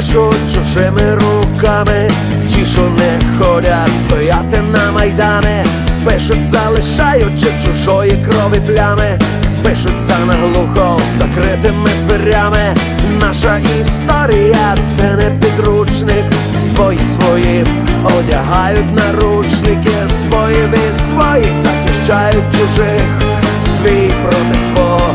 пишуть чужими руками, ті, що не ходять стояти на майдани, пишуть, залишаючи чужої крові плями, пишуться наглухо закритими дверями. Наша історія це не підручник, свої свої одягають наручники, свої від своїх захищають чужих, свій проти свого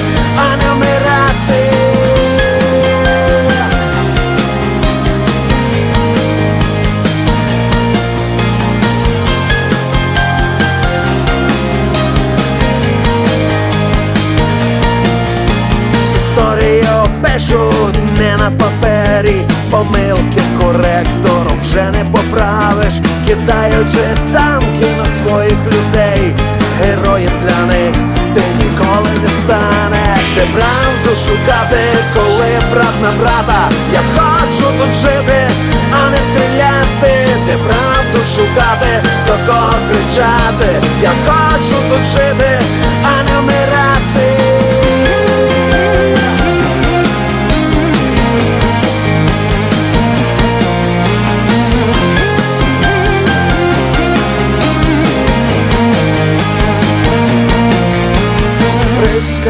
пишуть не на папері, помилки коректором вже не поправиш, кидаючи тамки на своїх людей, героєм для них ти ніколи не станеш. Де правду шукати, коли брат на брата, я хочу тут жити, а не стріляти, де правду шукати, до кого кричати, я хочу тут жити, а не вмирати.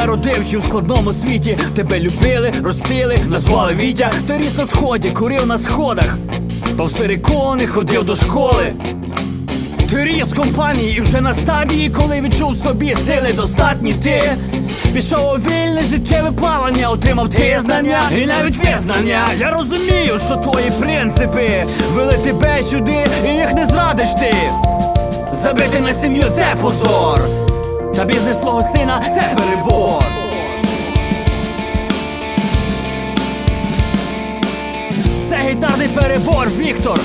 Ти народився у складному світі, тебе любили, ростили, назвали Вітя. Ти ріс на сході, курив на сходах, повстерикони ходив до школи. Ти ріс компанії і вже на стадії, коли відчув собі сили достатні ти. Пішов у вільне життєве плавання, отримав ти знання і навіть визнання. Я розумію, що твої принципи вели тебе сюди, і їх не зрадиш ти. Забити на сім'ю це позор. Та бізнес твого сина це перебор. Це гітарний перебор, Віктор.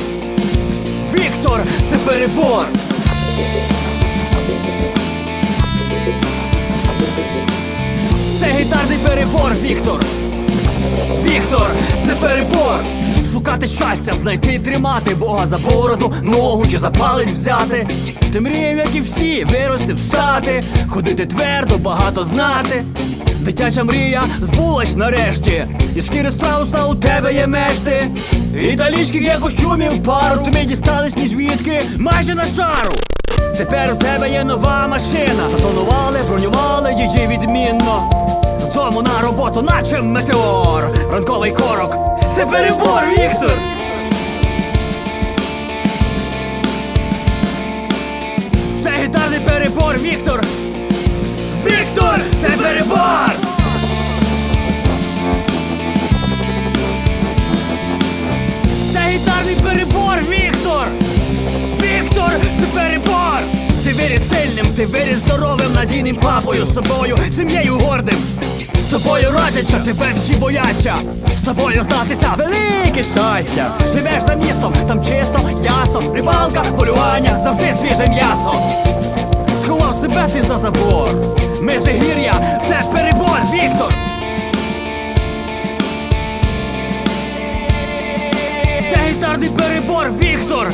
Віктор, це перебор. Це гітарний перебор, Віктор. Віктор, це перебор. Шукати щастя, знайти і тримати Бога за бороду, ногу чи за палець взяти. Ти мріяв, як і всі, вирости, встати, ходити твердо, багато знати. Дитяча мрія збулась нарешті, і шкіри страуса у тебе є мешти. Італійських є костюмів пару, тобі дістались ніж звідки, майже на шару. Тепер у тебе є нова машина. Затонували, бронювали її відмінно. З дому на роботу, наче метеор. Ранковий корок. Це перебор, Віктор. Це гітарний перебор, Віктор. Віктор, це перебор. Це гітарний перебор, Віктор. Віктор, це перебор! Ти виріс сильним, ти виріс здоровим, надійним папою, собою, сім'єю гордим. З тобою що тебе всі бояться. З тобою знатися велике щастя. Живеш за містом, там чисто, ясно, рибалка, полювання, завжди свіже м'ясо. Сховав себе ти за забор. Межигір'я це перебор, Віктор. Це гітарний перебор! Віктор!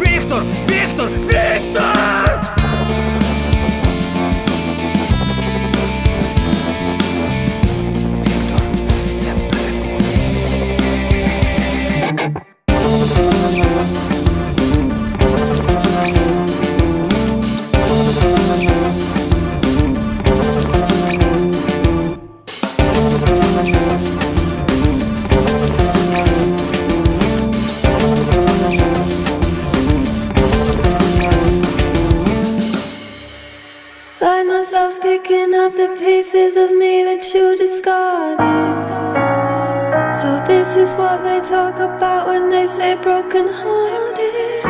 Віктор! Віктор! Віктор, pieces of me that you discarded. So, this is what they talk about when they say broken hearted.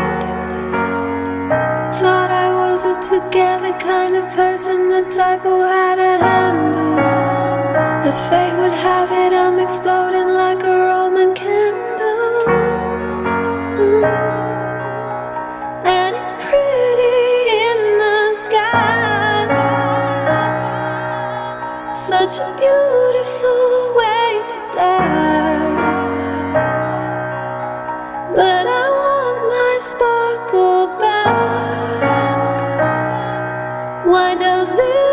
Thought I was a together kind of person, the type who had a handle. As fate would have it, I'm exploding Such a beautiful way to die. But I want my sparkle back. Why does it